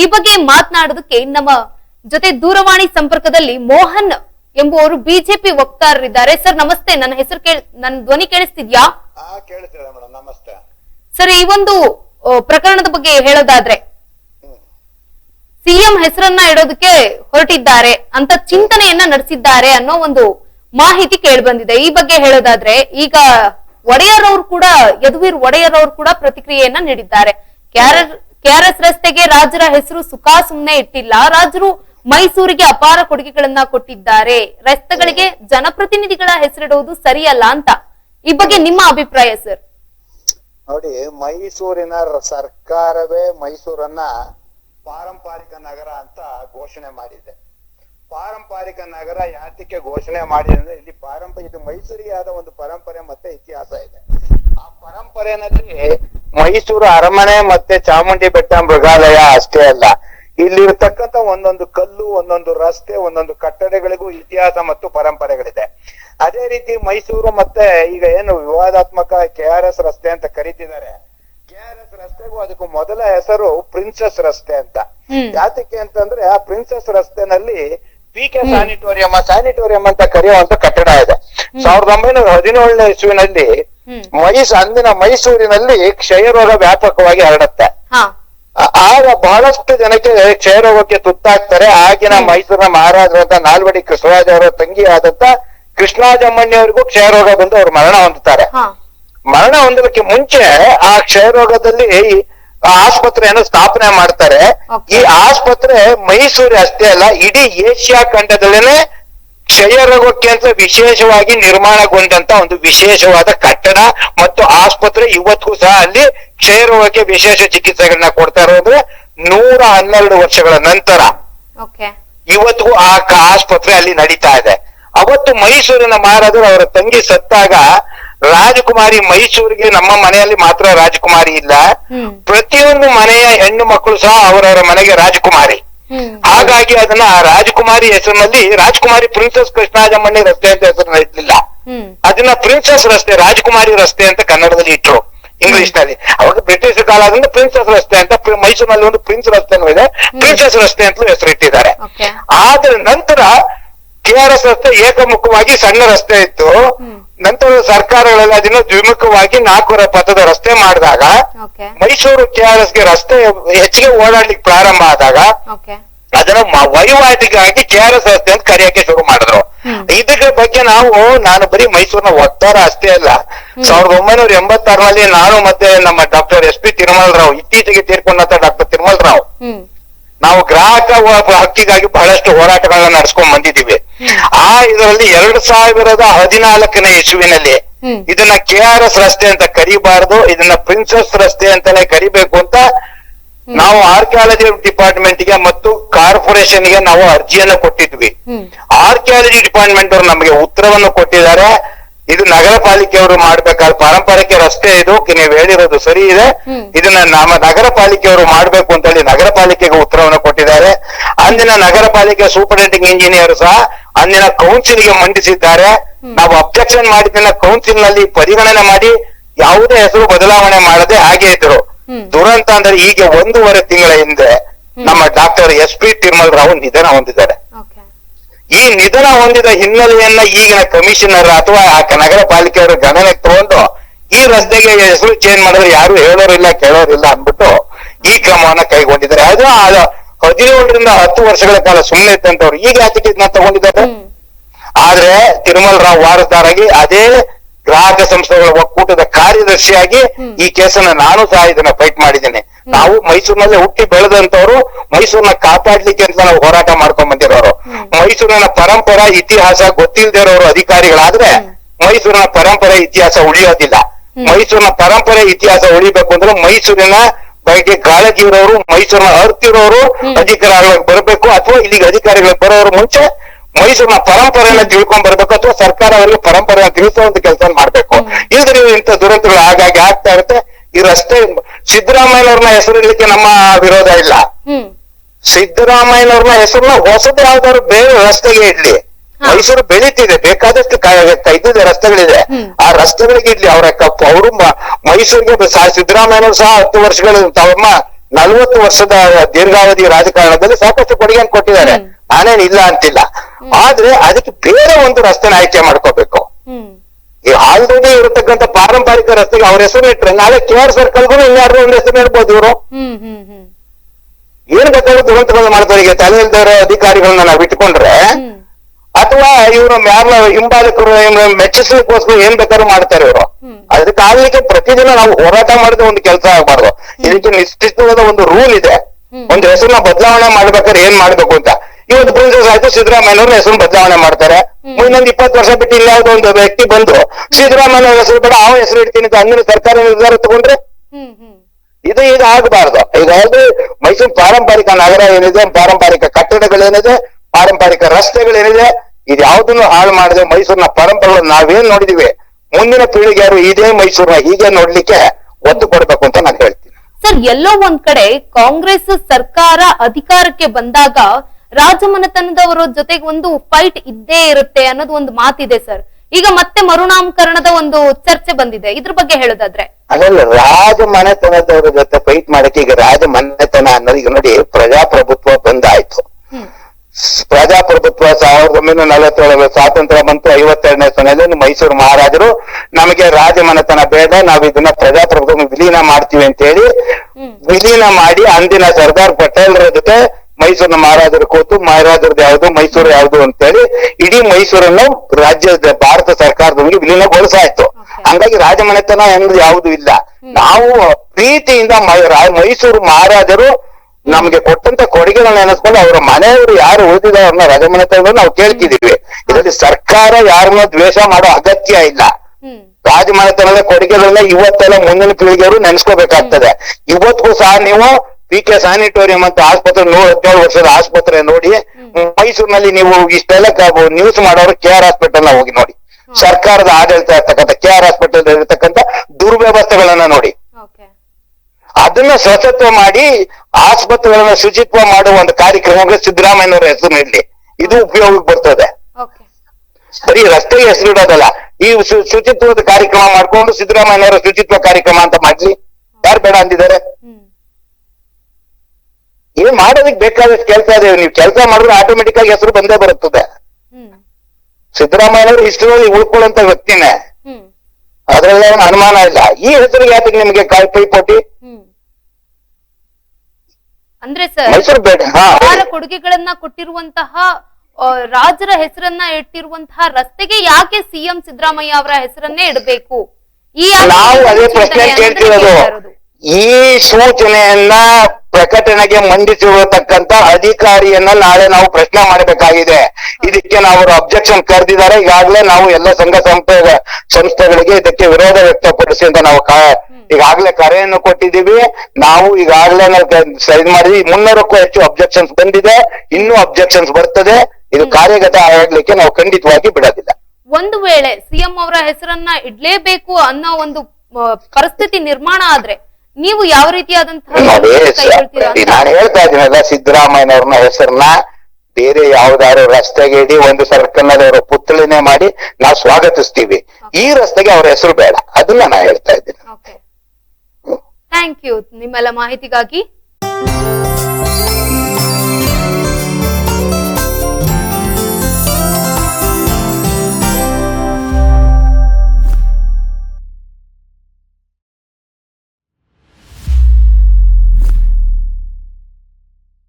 ಈ ಬಗ್ಗೆ ಮಾತನಾಡೋದಕ್ಕೆ ನಮ್ಮ ಜೊತೆ ದೂರವಾಣಿ ಸಂಪರ್ಕದಲ್ಲಿ ಮೋಹನ್ ಎಂಬುವರು ಬಿಜೆಪಿ ವಕ್ತಾರರಿದ್ದಾರೆ. ಸರ್ ನಮಸ್ತೆ. ನನ್ನ ಹೆಸರು ಕೇಳ ನನ್ನ ಧ್ವನಿ ಕೇಳಿಸ್ತಿದ್ಯಾ? ನಮಸ್ತೆ. ಸರ್ ಈ ಒಂದು ಪ್ರಕರಣದ ಬಗ್ಗೆ ಹೇಳೋದಾದ್ರೆ ಸಿಎಂ ಹೆಸರನ್ನ ಇಡೋದಕ್ಕೆ ಹೊರಟಿದ್ದಾರೆ ಅಂತ ಚಿಂತನೆಯನ್ನ ನಡೆಸಿದ್ದಾರೆ ಅನ್ನೋ ಒಂದು ಮಾಹಿತಿ ಕೇಳ್ಬಂದಿದೆ. ಈ ಬಗ್ಗೆ ಹೇಳೋದಾದ್ರೆ ಈಗ ಒಡೆಯರ್ ಅವರು ಕೂಡ ಯದುವೀರ್ ಒಡೆಯರ್ ಅವರು ಕೂಡ ಪ್ರತಿಕ್ರಿಯೆಯನ್ನ ನೀಡಿದ್ದಾರೆ. ಕೆಆರ್ಎಸ್ ರಸ್ತೆಗೆ ರಾಜರ ಹೆಸರು ಸುಖಾ ಸುಮ್ನೆ ಇಟ್ಟಿಲ್ಲ. ರಾಜರು ಮೈಸೂರಿಗೆ ಅಪಾರ ಕೊಡುಗೆಗಳನ್ನ ಕೊಟ್ಟಿದ್ದಾರೆ. ರಸ್ತೆಗಳಿಗೆ ಜನಪ್ರತಿನಿಧಿಗಳ ಹೆಸರಿಡುವುದು ಸರಿಯಲ್ಲ ಅಂತ. ಈ ಬಗ್ಗೆ ನಿಮ್ಮ ಅಭಿಪ್ರಾಯ, ಸರ್? ನೋಡಿ, ಮೈಸೂರಿನ ಸರ್ಕಾರವೇ ಮೈಸೂರನ್ನ ಪಾರಂಪರಿಕ ನಗರ ಅಂತ ಘೋಷಣೆ ಮಾಡಿದೆ. ಪಾರಂಪರಿಕ ನಗರ ಯಾತಕ್ಕೆ ಘೋಷಣೆ ಮಾಡಿದೆ ಅಂದ್ರೆ ಇಲ್ಲಿ ಪಾರಂಪರಿಕ ಇದು ಮೈಸೂರಿಗೆ ಆದ ಒಂದು ಪರಂಪರೆ ಮತ್ತೆ ಇತಿಹಾಸ ಇದೆ. ಪರಂಪರೆನಲ್ಲಿ ಮೈಸೂರು ಅರಮನೆ ಮತ್ತೆ ಚಾಮುಂಡಿ ಬೆಟ್ಟ ಮೃಗಾಲಯ ಅಷ್ಟೇ ಅಲ್ಲ. ಇಲ್ಲಿರ್ತಕ್ಕಂತ ಒಂದೊಂದು ಕಲ್ಲು ಒಂದೊಂದು ರಸ್ತೆ ಒಂದೊಂದು ಕಟ್ಟಡಗಳಿಗೂ ಇತಿಹಾಸ ಮತ್ತು ಪರಂಪರೆಗಳಿದೆ. ಅದೇ ರೀತಿ ಮೈಸೂರು ಮತ್ತೆ ಈಗ ಏನು ವಿವಾದಾತ್ಮಕ ಕೆ ಆರ್ ಎಸ್ ರಸ್ತೆ ಅಂತ ಕರೀತಿದ್ದಾರೆ. ಕೆ ಆರ್ ಎಸ್ ರಸ್ತೆಗೂ ಅದಕ್ಕೂ ಮೊದಲ ಹೆಸರು ಪ್ರಿನ್ಸಸ್ ರಸ್ತೆ ಅಂತ. ಯಾತಕ್ಕೆ ಅಂತಂದ್ರೆ ಆ ಪ್ರಿನ್ಸಸ್ ರಸ್ತೆನಲ್ಲಿ ಪಿ ಕೆ ಸ್ಯಾನಿಟೋರಿಯಂ ಸ್ಯಾನಿಟೋರಿಯಂ ಅಂತ ಕರೆಯುವಂತ ಕಟ್ಟಡ ಇದೆ. ಸಾವಿರದ ಒಂಬೈನೂರ ಹದಿನೇಳನೇ ಇಸ್ವಿನಲ್ಲಿ ಮೈಸ್ ಅಂದಿನ ಮೈಸೂರಿನಲ್ಲಿ ಕ್ಷಯರೋಗ ವ್ಯಾಪಕವಾಗಿ ಹರಡುತ್ತೆ. ಆಗ ಬಹಳಷ್ಟು ಜನಕ್ಕೆ ಕ್ಷಯರೋಗಕ್ಕೆ ತುತ್ತಾಗ್ತಾರೆ. ಆಗಿನ ಮೈಸೂರಿನ ಮಹಾರಾಜರಂತ ನಾಲ್ವಡಿ ಕೃಷ್ಣರಾಜ ಅವರ ತಂಗಿ ಆದಂತ ಕೃಷ್ಣಾಜಮ್ಮಣ್ಣಿ ಅವರಿಗೂ ಕ್ಷಯರೋಗ ಬಂದು ಅವರು ಮರಣ ಹೊಂದುತ್ತಾರೆ. ಮರಣ ಹೊಂದಲಿಕ್ಕೆ ಮುಂಚೆ ಆ ಕ್ಷಯರೋಗದಲ್ಲಿ ಆ ಆಸ್ಪತ್ರೆಯನ್ನು ಸ್ಥಾಪನೆ ಮಾಡ್ತಾರೆ. ಈ ಆಸ್ಪತ್ರೆ ಮೈಸೂರು ಅಷ್ಟೇ ಅಲ್ಲ ಇಡೀ ಏಷ್ಯಾ ಖಂಡದಲ್ಲೇನೆ ಕ್ಷಯರೋಗಕ್ಕೆ ಅಂತ ವಿಶೇಷವಾಗಿ ನಿರ್ಮಾಣಗೊಂಡಂತ ಒಂದು ವಿಶೇಷವಾದ ಕಟ್ಟಡ ಮತ್ತು ಆಸ್ಪತ್ರೆ ಇವತ್ತಿಗೂ ಸಹ ಅಲ್ಲಿ ಕ್ಷಯರೋಗಕ್ಕೆ ವಿಶೇಷ ಚಿಕಿತ್ಸೆಗಳನ್ನ ಕೊಡ್ತಾ ಇರೋದ್ರೆ ನೂರ ಹನ್ನೆರಡು ವರ್ಷಗಳ ನಂತರ. ಇವತ್ತಿಗೂ ಆ ಆಸ್ಪತ್ರೆ ಅಲ್ಲಿ ನಡೀತಾ ಇದೆ. ಅವತ್ತು ಮೈಸೂರಿನ ಮಹಾರಾಜರು ಅವರ ತಂಗಿ ಸತ್ತಾಗ ರಾಜಕುಮಾರಿ ಮೈಸೂರಿಗೆ ನಮ್ಮ ಮನೆಯಲ್ಲಿ ಮಾತ್ರ ರಾಜಕುಮಾರಿ ಇಲ್ಲ. ಪ್ರತಿಯೊಂದು ಮನೆಯ ಹೆಣ್ಣು ಮಕ್ಕಳು ಸಹ ಅವರವರ ಮನೆಗೆ ರಾಜಕುಮಾರಿ. ಹಾಗಾಗಿ ಅದನ್ನ ರಾಜಕುಮಾರಿ ಹೆಸರಿನಲ್ಲಿ ರಾಜಕುಮಾರಿ ಪ್ರಿನ್ಸೆಸ್ ಕೃಷ್ಣಾಜಮ್ಮಣ್ಣಿ ರಸ್ತೆ ಅಂತ ಹೆಸರು ಇಡ್ಲಿಲ್ಲ ಅದನ್ನ ಪ್ರಿನ್ಸೆಸ್ ರಸ್ತೆ ರಾಜಕುಮಾರಿ ರಸ್ತೆ ಅಂತ ಕನ್ನಡದಲ್ಲಿ ಇಟ್ರು ಇಂಗ್ಲಿಷ್ನಲ್ಲಿ. ಅವಾಗ ಬ್ರಿಟಿಷ್ ಕಾಲದಿಂದ ಪ್ರಿನ್ಸೆಸ್ ರಸ್ತೆ ಅಂತ ಮೈಸೂರಿನಲ್ಲಿ ಒಂದು ಪ್ರಿನ್ಸ್ ರಸ್ತೆನೂ ಇದೆ. ಪ್ರಿನ್ಸೆಸ್ ರಸ್ತೆ ಅಂತಲೂ ಹೆಸರು ಇಟ್ಟಿದ್ದಾರೆ ಆದ್ರ ನಂತರ ಕೆ ಆರ್ ಎಸ್ ರಸ್ತೆ ಏಕಮುಖವಾಗಿ ಸಣ್ಣ ರಸ್ತೆ ಇತ್ತು. ನಂತರ ಸರ್ಕಾರಗಳೆಲ್ಲ ಅದನ್ನ ದ್ವಿಮುಖವಾಗಿ ನಾಲ್ಕು ಪಥದ ರಸ್ತೆ ಮಾಡಿದಾಗ ಮೈಸೂರು ಕೆ ಆರ್ ಎಸ್ಗೆ ರಸ್ತೆ ಹೆಚ್ಚಿಗೆ ಓಡಾಡ್ಲಿಕ್ಕೆ ಪ್ರಾರಂಭ ಆದಾಗ ಅದನ್ನ ವಹಿವಾಟಿಗಾಗಿ ಕೆ ಆರ್ ಎಸ್ ರಸ್ತೆ ಅಂತ ಕರೆಯಕ್ಕೆ ಶುರು ಮಾಡಿದ್ರು. ಇದಕ್ಕೆ ಬಗ್ಗೆ ನಾವು ನಾನು ಬರೀ ಮೈಸೂರಿನ ಒತ್ತಾರ ಅಷ್ಟೇ ಅಲ್ಲ. ಸಾವಿರದ ಒಂಬೈನೂರ ಎಂಬತ್ತಾರರಲ್ಲಿ ನಾನು ಮತ್ತೆ ನಮ್ಮ doctor S P Tirumal Rao ಇತ್ತೀಚೆಗೆ ತೀರ್ಕೊಂಡಂತ ಡಾಕ್ಟರ್ ತಿರುಮಲ್ ರಾವ್ ನಾವು ಗ್ರಾಹಕ ಹಕ್ಕಿಗಾಗಿ ಬಹಳಷ್ಟು ಹೋರಾಟಗಳನ್ನ ನಡೆಸ್ಕೊಂಡ್ ಬಂದಿದ್ದೀವಿ. ಆ ಇದರಲ್ಲಿ ಎರಡ್ ಸಾವಿರದ ಹದಿನಾಲ್ಕನೇ ಇಸುವಿನಲ್ಲಿ ಇದನ್ನ ಕೆ ಆರ್ ಎಸ್ ರಸ್ತೆ ಅಂತ ಕರಿಬಾರದು ಇದನ್ನ ಪ್ರಿನ್ಸಸ್ ರಸ್ತೆ ಅಂತಾನೆ ಕರಿಬೇಕು ಅಂತ ನಾವು ಆರ್ಕಿಯಾಲಜಿ ಡಿಪಾರ್ಟ್ಮೆಂಟ್ಗೆ ಮತ್ತು ಕಾರ್ಪೊರೇಷನ್ಗೆ ನಾವು ಅರ್ಜಿಯನ್ನು ಕೊಟ್ಟಿದ್ವಿ. ಆರ್ಕಿಯಾಲಜಿ ಡಿಪಾರ್ಟ್ಮೆಂಟ್ ಅವರು ನಮಗೆ ಉತ್ತರವನ್ನು ಕೊಟ್ಟಿದ್ದಾರೆ. ಇದು ನಗರ ಪಾಲಿಕೆಯವರು ಮಾಡ್ಬೇಕಾದ ಪಾರಂಪರಿಕ ರಸ್ತೆ ಇದು ನೀವು ಹೇಳಿರೋದು ಸರಿ ಇದೆ. ಇದನ್ನ ನಮ್ಮ ನಗರ ಪಾಲಿಕೆಯವರು ಮಾಡ್ಬೇಕು ಅಂತ ಹೇಳಿ ನಗರ ಪಾಲಿಕೆಗೆ ಉತ್ತರವನ್ನು ಕೊಟ್ಟಿದ್ದಾರೆ. ಅಂದಿನ ನಗರ ಪಾಲಿಕೆ ಸೂಪರಿಂಟೆಂಡಿಂಗ್ ಇಂಜಿನಿಯರ್ ಸಹ ಅಂದಿನ ಕೌನ್ಸಿಲ್ಗೆ ಮಂಡಿಸಿದ್ದಾರೆ ನಾವು ಅಬ್ಜೆಕ್ಷನ್ ಮಾಡಿದ್ದನ್ನ ಕೌನ್ಸಿಲ್ನಲ್ಲಿ ಪರಿಗಣನೆ ಮಾಡಿ ಯಾವುದೇ ಹೆಸರು ಬದಲಾವಣೆ ಮಾಡದೆ ಹಾಗೆ ಇದ್ರು. ದುರಂತ ಅಂದ್ರೆ ಈಗ ಒಂದೂವರೆ ತಿಂಗಳ ಹಿಂದೆ ನಮ್ಮ doctor S P Tirumal Rao ನಿಧನ ಹೊಂದಿದ್ದಾರೆ. ಈ ನಿಧನ ಹೊಂದಿದ ಹಿನ್ನೆಲೆಯನ್ನ ಈಗಿನ ಕಮಿಷನರ್ ಅಥವಾ ನಗರ ಪಾಲಿಕೆಯವರು ಗಣನೆಗೆ ತಗೊಂಡು ಈ ರಸ್ತೆಗೆ ಹೆಸರು ಚೇಂಜ್ ಮಾಡಿದ್ರೆ ಯಾರು ಹೇಳೋರಿಲ್ಲ ಕೇಳೋರಿಲ್ಲ ಅಂದ್ಬಿಟ್ಟು ಈ ಕ್ರಮವನ್ನ ಕೈಗೊಂಡಿದ್ದಾರೆ. ಅದು ಹದಿನೇಳರಿಂದ ಹತ್ತು ವರ್ಷಗಳ ಕಾಲ ಸುಮ್ಮನೆ ಇದ್ದಂತವ್ರು ಈಗ ಯಾತಕ್ಕೆ ಇದನ್ನ ತಗೊಂಡಿದ್ದಾರೆ? ಆದ್ರೆ ತಿರುಮಲ್ ರಾವ್ ವಾರಸ್ದಾರಾಗಿ ಅದೇ ಗ್ರಾಹಕ ಸಂಸ್ಥೆಗಳ ಒಕ್ಕೂಟದ ಕಾರ್ಯದರ್ಶಿಯಾಗಿ ಈ ಕೇಸನ್ನ ನಾನು ಸಹ ಇದನ್ನ ಫೈಟ್ ಮಾಡಿದ್ದೇನೆ. ನಾವು ಮೈಸೂರಿನಲ್ಲೇ ಹುಟ್ಟಿ ಬೆಳೆದಂತವ್ರು ಮೈಸೂರನ್ನ ಕಾಪಾಡ್ಲಿಕ್ಕೆ ಅಂತ ನಾವು ಹೋರಾಟ ಮಾಡ್ಕೊಂಡ್ ಬಂದಿರೋರು. ಮೈಸೂರಿನ ಪರಂಪರೆ ಇತಿಹಾಸ ಗೊತ್ತಿಲ್ಲದೆ ಇರೋರು ಅಧಿಕಾರಿಗಳಾದ್ರೆ ಮೈಸೂರಿನ ಪರಂಪರೆ ಇತಿಹಾಸ ಉಳಿಯೋದಿಲ್ಲ. ಮೈಸೂರಿನ ಪರಂಪರೆ ಇತಿಹಾಸ ಉಳಿಬೇಕು ಅಂದ್ರೆ ಮೈಸೂರಿನ ಬಗ್ಗೆ ಕಾಳಜಿ ಇರೋರು ಮೈಸೂರಿನ ಅರ್ತಿರೋರು ಅಧಿಕಾರಿಗಳಿಗೆ ಬರಬೇಕು ಅಥವಾ ಇಲ್ಲಿಗೆ ಅಧಿಕಾರಿಗಳಿಗೆ ಬರೋರು ಮುಂಚೆ ಮೈಸೂರಿನ ಪರಂಪರೆಯನ್ನ ತಿಳ್ಕೊಂಡ್ ಬರ್ಬೇಕು ಅಥವಾ ಸರ್ಕಾರ ಅವರಿಗೆ ತಿಳಿಸೋ ತಿಳಿಸುವಂತ ಕೆಲಸ ಮಾಡ್ಬೇಕು. ಇದ್ರೆ ಇಂಥ ದುರಂತಗಳು ಆಗಾಗ್ಗೆ ಆಗ್ತಾ ಇರುತ್ತೆ. ಈ ರಸ್ತೆ ಸಿದ್ದರಾಮಯ್ಯನವ್ರನ್ನ ಹೆಸರಿಡ್ಲಿಕ್ಕೆ ನಮ್ಮ ವಿರೋಧ ಇಲ್ಲ. ಸಿದ್ದರಾಮಯ್ಯನವ್ರನ್ನ ಹೆಸರನ್ನ ಹೊಸದು ಯಾವ್ದಾದ್ರು ಬೇರೆ ರಸ್ತೆಗೆ ಇಡ್ಲಿ. ಮೈಸೂರು ಬೆಳೀತಿದೆ. ಬೇಕಾದಷ್ಟು ಇದ್ದಿದೆ ಇದಿದೆ ರಸ್ತೆಗಳಿದೆ. ಆ ರಸ್ತೆಗಳಿಗೆ ಇಡ್ಲಿ. ಅವರ ಕಪ್ಪು ಅವರು ಮೈಸೂರಿಗೆ ಸಿದ್ದರಾಮಯ್ಯನವ್ರು ಸಹ ಹತ್ತು ವರ್ಷಗಳು ತಮ್ಮ ನಲವತ್ತು ವರ್ಷದ ದೀರ್ಘಾವಧಿ ರಾಜಕಾರಣದಲ್ಲಿ ಸಾಕಷ್ಟು ಕೊಡುಗೆಯನ್ನು ಕೊಟ್ಟಿದ್ದಾರೆ. ನಾನೇನು ಇಲ್ಲ ಅಂತಿಲ್ಲ. ಆದ್ರೆ ಅದಕ್ಕೆ ಬೇರೆ ಒಂದು ರಸ್ತೆನ ಆಯ್ಕೆ ಮಾಡ್ಕೋಬೇಕು. ಈ ಆಲ್ರೆಡಿ ಇರತಕ್ಕಂತ ಪಾರಂಪರಿಕ ರಸ್ತೆಗೆ ಅವ್ರ ಹೆಸರು ಇಟ್ರೆ ನಾಳೆ ಕೆ ಆರ್ ಸರ್ಕಲ್ಗೂ ಇನ್ಯಾರು ಒಂದು ಹೆಸರು ಇಡ್ಬೋದು ಇವರು. ಏನ್ ಬೇಕಾದ್ರೂ ದುರಂತಗಳನ್ನ ಮಾಡ್ತಾರೆ ಈಗ ತಲೆ ಇಲ್ದವರ ಅಧಿಕಾರಿಗಳನ್ನ ನಾವು ಇಟ್ಕೊಂಡ್ರೆ ಅಥವಾ ಇವರು ಮ್ಯಾಲ ಹಿಂಬಾಲಕರು ಮೆಚ್ಚಿಸಲಿಕ್ಕೋಸ್ಕರ ಏನ್ ಬೇಕಾದ್ರು ಮಾಡ್ತಾರೆ ಇವರು. ಅದ್ರ ಅದಕ್ಕೆ ಆಗ್ಲಿಕ್ಕೆ ಪ್ರತಿದಿನ ನಾವು ಹೋರಾಟ ಮಾಡಿದ ಒಂದು ಕೆಲಸ ಆಗ್ಬಾರ್ದು. ಇದಕ್ಕೆ ನಿಶ್ಚಿತವಾದ ಒಂದು ರೂಲ್ ಇದೆ. ಒಂದು ಹೆಸರನ್ನ ಬದಲಾವಣೆ ಮಾಡ್ಬೇಕಾದ್ರೆ ಏನ್ ಮಾಡ್ಬೇಕು ಅಂತ. ಇವತ್ತು ಪ್ರಿನ್ಸಸ್ ಆಯ್ತು ಸಿದ್ದರಾಮಯ್ಯನವ್ರ ಹೆಸರು ಬದಲಾವಣೆ ಮಾಡ್ತಾರೆ. ಮುಂದೊಂದು ಇಪ್ಪತ್ತು ವರ್ಷ ಬಿಟ್ಟು ಇನ್ಯಾವುದೋ ಒಂದು ವ್ಯಕ್ತಿ ಬಂದು ಸಿದ್ದರಾಮಯ್ಯ ಹೆಸರು ಬೇಡ ಅವ ಹೆಸರು ಇಡ್ತೀನಿ ಅಂತ ಅಂದಿನ ಸರ್ಕಾರ ನಿರ್ಧಾರ ತಗೊಂಡ್ರೆ ಇದು ಈಗ ಆಗಬಾರ್ದು. ಈಗ ಮೈಸೂರು ಪಾರಂಪರಿಕ ನಗರ ಏನಿದೆ ಪಾರಂಪರಿಕ ಕಟ್ಟಡಗಳೇನಿದೆ ಪಾರಂಪರಿಕ ರಸ್ತೆಗಳೇನಿದೆ ಇದು ಯಾವುದನ್ನು ಹಾಳು ಮಾಡದೆ ಮೈಸೂರಿನ ಪರಂಪರೆಗಳು ನಾವೇನ್ ನೋಡಿದಿವಿ? ಮುಂದಿನ ಪೀಳಿಗೆಯವರು ಇದೇ ಮೈಸೂರನ್ನ ಹೀಗೆ ನೋಡ್ಲಿಕ್ಕೆ ಒತ್ತು ಕೊಡ್ಬೇಕು ಅಂತ ನಾನು ಹೇಳ್ತೀನಿ. ಸರ್ ಎಲ್ಲೋ ಒಂದ್ ಕಡೆ ಕಾಂಗ್ರೆಸ್ ಸರ್ಕಾರ ಅಧಿಕಾರಕ್ಕೆ ಬಂದಾಗ ರಾಜಮನೆತನದವರ ಜೊತೆಗೆ ಒಂದು ಫೈಟ್ ಇದ್ದೇ ಇರುತ್ತೆ ಅನ್ನೋದು ಒಂದು ಮಾತಿದೆ ಸರ್. ಈಗ ಮತ್ತೆ ಮರುನಾಮಕರಣದ ಒಂದು ಚರ್ಚೆ ಬಂದಿದೆ. ಇದ್ರ ಬಗ್ಗೆ ಹೇಳೋದಾದ್ರೆ. ಅದಲ್ಲ ರಾಜ ಮನೆತನದವರ ಜೊತೆ ಫೈಟ್ ಮಾಡಕ್ಕೆ ಈಗ ರಾಜ ಮನೆತನ ಅನ್ನೋದು ಈಗ ನೋಡಿ ಪ್ರಜಾಪ್ರಭುತ್ವ ಹ್ಮ್ ಪ್ರಜಾಪ್ರಭುತ್ವ ಸಾವಿರದ ಒಂಬೈನೂರ ನಲವತ್ತೇಳರಲ್ಲಿ ಸ್ವಾತಂತ್ರ್ಯ ಬಂತು ಐವತ್ತೆರಡನೇ ಸಮಯದಲ್ಲಿ ಮೈಸೂರು ಮಹಾರಾಜರು ನಮಗೆ ರಾಜಮನೆತನ ಬೇಡ ನಾವು ಇದನ್ನ ಪ್ರಜಾಪ್ರಭುತ್ವ ವಿಲೀನ ಮಾಡ್ತೀವಿ ಅಂತ ಹೇಳಿ ವಿಲೀನ ಮಾಡಿ ಅಂದಿನ ಸರ್ದಾರ್ ಪಟೇಲ್ರ ಜೊತೆ ಮೈಸೂರಿನ ಮಹಾರಾಜರು ಕೂತು ಮಹಾರಾಜರದ್ದು ಯಾವುದು ಮೈಸೂರು ಯಾವುದು ಅಂತ ಹೇಳಿ ಇಡೀ ಮೈಸೂರನ್ನು ರಾಜ್ಯದ ಭಾರತ ಸರ್ಕಾರದೊಂದಿಗೆ ವಿಲೀನಗೊಳಿಸಾಯ್ತು. ಹಂಗಾಗಿ ರಾಜಮನೆತನ ಎಂದು ಯಾವುದು ಇಲ್ಲ. ನಾವು ಪ್ರೀತಿಯಿಂದ ಮೈಸೂರು ಮಹಾರಾಜರು ನಮ್ಗೆ ಕೊಟ್ಟಂತ ಕೊಡುಗೆಗಳನ್ನ ನೆನೆಸ್ಕೊಂಡು ಅವರ ಮನೆಯವರು ಯಾರು ಉಳಿದಿದ್ದಾರನ್ನ ರಾಜಮನೆತನ ನಾವು ಕೇಳ್ತಿದೀವಿ ಇದರಲ್ಲಿ ಸರ್ಕಾರ ಯಾರನ್ನ ದ್ವೇಷ ಮಾಡೋ ಅಗತ್ಯ ಇಲ್ಲ. ರಾಜಮನೆತನದ ಕೊಡುಗೆಗಳನ್ನ ಇವತ್ತೆಲ್ಲ ಮುಂದಿನ ಪೀಳಿಗೆಯವರು ನೆನೆಸ್ಕೋಬೇಕಾಗ್ತದೆ. ಇವತ್ತಿಗೂ ಸಹ ನೀವು ಪಿ ಕೆ ಸ್ಯಾನಿಟೋರಿಯಂ ಅಂತ ಆಸ್ಪತ್ರೆ ನೂರ ಹದಿನೇಳು ವರ್ಷದ ಆಸ್ಪತ್ರೆ ನೋಡಿ ಮೈಸೂರಿನಲ್ಲಿ ನೀವು ಇಷ್ಟೆಲ್ಲ ನ್ಯೂಸ್ ಮಾಡೋರು ಕೆ ಆರ್ ಹಾಸ್ಪಿಟಲ್ನ ಹೋಗಿ ನೋಡಿ. ಸರ್ಕಾರದ ಆಡಳಿತ ಇರ್ತಕ್ಕಂಥ ಕೆ ಆರ್ ಹಾಸ್ಪಿಟಲ್ ಇರತಕ್ಕಂಥ ದುರ್ವ್ಯವಸ್ಥೆಗಳನ್ನ ನೋಡಿ. ಅದನ್ನ ಸ್ವಚ್ಛತ್ವ ಮಾಡಿ ಆಸ್ಪತ್ರೆಗಳನ್ನ ಶುಚಿತ್ವ ಮಾಡುವ ಒಂದು ಕಾರ್ಯಕ್ರಮಕ್ಕೆ ಸಿದ್ದರಾಮಯ್ಯನವರ ಹೆಸರು ನೀಡಲಿ ಇದು ಉಪಯೋಗಕ್ಕೆ ಬರ್ತದೆ. ಓಕೆ. ಬರೀ ಹೆಸರು ಹೆಸರಿಡೋದಲ್ಲ ಈ ಶುಚಿತ್ವದ ಕಾರ್ಯಕ್ರಮ ಮಾಡ್ಕೊಂಡು ಸಿದ್ದರಾಮಯ್ಯನವರ ಶುಚಿತ್ವ ಕಾರ್ಯಕ್ರಮ ಅಂತ ಮಾಡ್ಲಿ. ಯಾರು ಬೇಡ ಅಂದಿದ್ದಾರೆ? ಏನ್ ಮಾಡೋದಕ್ಕೆ ಬೇಕಾದಷ್ಟು ಕೆಲಸ ಇದೆ. ನೀವು ಕೆಲಸ ಮಾಡಿದ್ರೆ ಆಟೋಮೆಟಿಕ್ ಆಗಿ ಹೆಸರು ಬಂದೇ ಬರುತ್ತದೆ. ಸಿದ್ದರಾಮಯ್ಯನವರು ಇಷ್ಟರಲ್ಲಿ ಉಳ್ಕೊಳ್ಳುವಂತ ವ್ಯಕ್ತಿನೇ. ಅದರಲ್ಲಿ ಅನುಮಾನ ಇಲ್ಲ. ಈ ಹೆಸರಿಗೆ ಯಾತಕ್ಕೆ ನಿಮಗೆ ಕಾಯಿ ಪೈಪೋಟಿ? ಅಂದ್ರೆ ಸರ್ ಕೊಡುಗೆಗಳನ್ನ ಕೊಟ್ಟಿರುವಂತಹ ರಾಜರ ಹೆಸರನ್ನ ಇಟ್ಟಿರುವಂತಹ ರಸ್ತೆಗೆ ಯಾಕೆ ಸಿಎಂ ಸಿದ್ದರಾಮಯ್ಯ ಅವರ ಹೆಸರನ್ನೇ ಇಡಬೇಕು? ಈ ಯಾಕೆ ನಾವು ಅದೇ ಚಿಂತನೆ ಪ್ರಶ್ನೆ ಕೇಳ್ತಿರೋದು. ಈ ಸೂಚನೆಯನ್ನ ಪ್ರಕಟಣೆಗೆ ಮಂಡಿಸಿರತಕ್ಕಂತ ಅಧಿಕಾರಿಯನ್ನ ನಾಳೆ ನಾವು ಪ್ರಶ್ನೆ ಮಾಡಬೇಕಾಗಿದೆ. ಇದಕ್ಕೆ ನಾವು ಅಬ್ಜೆಕ್ಷನ್ ಕರೆದಿದ್ದಾರೆ. ಈಗಾಗಲೇ ನಾವು ಎಲ್ಲ ಸಂಘ ಸಂಸ್ಥೆ ಸಂಸ್ಥೆಗಳಿಗೆ ಇದಕ್ಕೆ ವಿರೋಧ ವ್ಯಕ್ತಪಡಿಸಿ ಅಂತ ನಾವು ಈಗಾಗಲೇ ಕರೆಯನ್ನು ಕೊಟ್ಟಿದ್ದೀವಿ. ನಾವು ಈಗಾಗಲೇ ನಾವು ಸೈನ್ ಮಾಡಿದ್ವಿ. ಮುನ್ನೂರಕ್ಕೂ ಹೆಚ್ಚು ಅಬ್ಜೆಕ್ಷನ್ಸ್ ಬಂದಿದೆ. ಇನ್ನೂ ಅಬ್ಜೆಕ್ಷನ್ಸ್ ಬರ್ತದೆ. ಇದು ಕಾರ್ಯಗತ ಆಗ್ಲಿಕ್ಕೆ ನಾವು ಖಂಡಿತವಾಗಿ ಬಿಡೋದಿಲ್ಲ. ಒಂದು ವೇಳೆ ಸಿಎಂ ಅವರ ಹೆಸರನ್ನ ಇಡ್ಲೇಬೇಕು ಅನ್ನೋ ಒಂದು ಪರಿಸ್ಥಿತಿ ನಿರ್ಮಾಣ ಆದ್ರೆ ನೀವು ಯಾವ ರೀತಿಯಾದಂತಹ? ನಾನು ಹೇಳ್ತಾ ಇದ್ದೀನಲ್ಲ ಸಿದ್ದರಾಮಯ್ಯನವ್ರನ್ನ ಹೆಸರನ್ನ ಬೇರೆ ಯಾವ್ದಾದ್ರು ರಸ್ತೆಗೆ ಇಡಿ ಒಂದು ಸರ್ಕಲ್ನಲ್ಲಿ ಅವರ ಮಾಡಿ ನಾವು ಸ್ವಾಗತಿಸ್ತೀವಿ. ಈ ರಸ್ತೆಗೆ ಅವ್ರ ಹೆಸರು ಬೇಡ. ಅದನ್ನ ನಾ ಹೇಳ್ತಾ ಇದ್ದೀನಿ. ಥ್ಯಾಂಕ್ ಯು ನಿಮ್ಮೆಲ್ಲ ಮಾಹಿತಿಗಾಗಿ